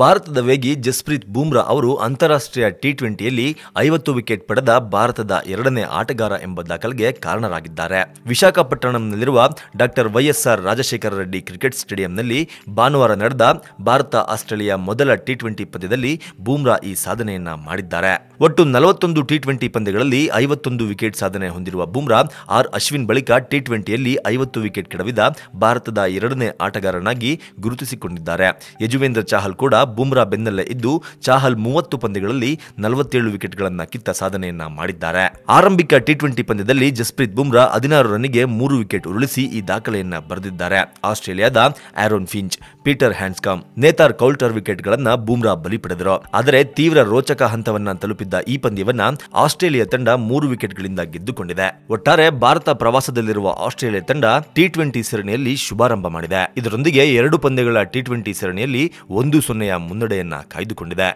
ಭಾರತದ ವೇಗಿ ಜಸ್ಪ್ರೀತ್ ಬೂಮ್ರಾ ಅವರು ಅಂತಾರಾಷ್ಟ್ರೀಯ ಟಿ ಟ್ವೆಂಟಿಯಲ್ಲಿ ಐವತ್ತು ವಿಕೆಟ್ ಪಡೆದ ಭಾರತದ ಎರಡನೇ ಆಟಗಾರ ಎಂಬ ದಾಖಲೆಗೆ ಕಾರಣರಾಗಿದ್ದಾರೆ. ವಿಶಾಖಪಟ್ಟಣಂನಲ್ಲಿರುವ doctor YSR Rajashekara Reddy cricket ಸ್ಟೇಡಿಯಂನಲ್ಲಿ ಭಾನುವಾರ ನಡೆದ ಭಾರತ ಆಸ್ಟ್ರೇಲಿಯಾ ಮೊದಲ ಟಿ ಟ್ವೆಂಟಿ ಪಂದ್ಯದಲ್ಲಿ ಬೂಮ್ರಾ ಈ ಸಾಧನೆಯನ್ನ ಮಾಡಿದ್ದಾರೆ. ಒಟ್ಟು ನಲವತ್ತೊಂದು ಟಿ ಟ್ವೆಂಟಿ ಪಂದ್ಯಗಳಲ್ಲಿ ಐವತ್ತೊಂದು ವಿಕೆಟ್ ಸಾಧನೆ ಹೊಂದಿರುವ ಬೂಮ್ರಾ ಆರ್ ಅಶ್ವಿನ್ ಬಳಿಕ ಟಿ ಟ್ವೆಂಟಿಯಲ್ಲಿ ಐವತ್ತು ವಿಕೆಟ್ ಕೆಡವಿದ ಭಾರತದ ಎರಡನೇ ಆಟಗಾರನಾಗಿ ಗುರುತಿಸಿಕೊಂಡಿದ್ದಾರೆ. ಯಜುವೇಂದ್ರ ಚಾಹಲ್ ಕೂಡ ಬೂಮ್ರಾ ಬೆನ್ನಲ್ಲೇ ಇದ್ದು ಚಾಹಲ್ ಮೂವತ್ತು ಪಂದ್ಯಗಳಲ್ಲಿ ನಲವತ್ತೇಳು ವಿಕೆಟ್ಗಳನ್ನು ಕಿತ್ತ ಸಾಧನೆಯನ್ನ ಮಾಡಿದ್ದಾರೆ. ಆರಂಭಿಕ ಟಿ ಟ್ವೆಂಟಿ ಪಂದ್ಯದಲ್ಲಿ ಜಸ್ಪ್ರೀತ್ ಬುಮ್ರಾ ಹದಿನಾರು ರನ್ನಿಗೆ ಮೂರು ವಿಕೆಟ್ ಉರುಳಿಸಿ ಈ ದಾಖಲೆಯನ್ನ ಬರೆದಿದ್ದಾರೆ. ಆಸ್ಟ್ರೇಲಿಯಾದ Aaron Finch, Peter Handscomb Nathan Coulter ವಿಕೆಟ್ಗಳನ್ನ Bumrah ಬಲಿ ಪಡೆದರು. ಆದರೆ ತೀವ್ರ ರೋಚಕ ಹಂತವನ್ನ ತಲುಪಿದ್ದ ಈ ಪಂದ್ಯವನ್ನ ಆಸ್ಟ್ರೇಲಿಯಾ ತಂಡ ಮೂರು ವಿಕೆಟ್ಗಳಿಂದ ಗೆದ್ದುಕೊಂಡಿದೆ. ಒಟ್ಟಾರೆ ಭಾರತ ಪ್ರವಾಸದಲ್ಲಿರುವ ಆಸ್ಟ್ರೇಲಿಯಾ ತಂಡ ಟಿ ಟ್ವೆಂಟಿ ಸರಣಿಯಲ್ಲಿ ಶುಭಾರಂಭ ಮಾಡಿದೆ. ಇದರೊಂದಿಗೆ ಎರಡು ಪಂದ್ಯಗಳ ಟಿ ಟ್ವೆಂಟಿ ಸರಣಿಯಲ್ಲಿ ಒಂದು ಸೊನ್ನೆಯ ಮುನ್ನಡೆಯನ್ನ ಕಾಯ್ದುಕೊಂಡಿದೆ.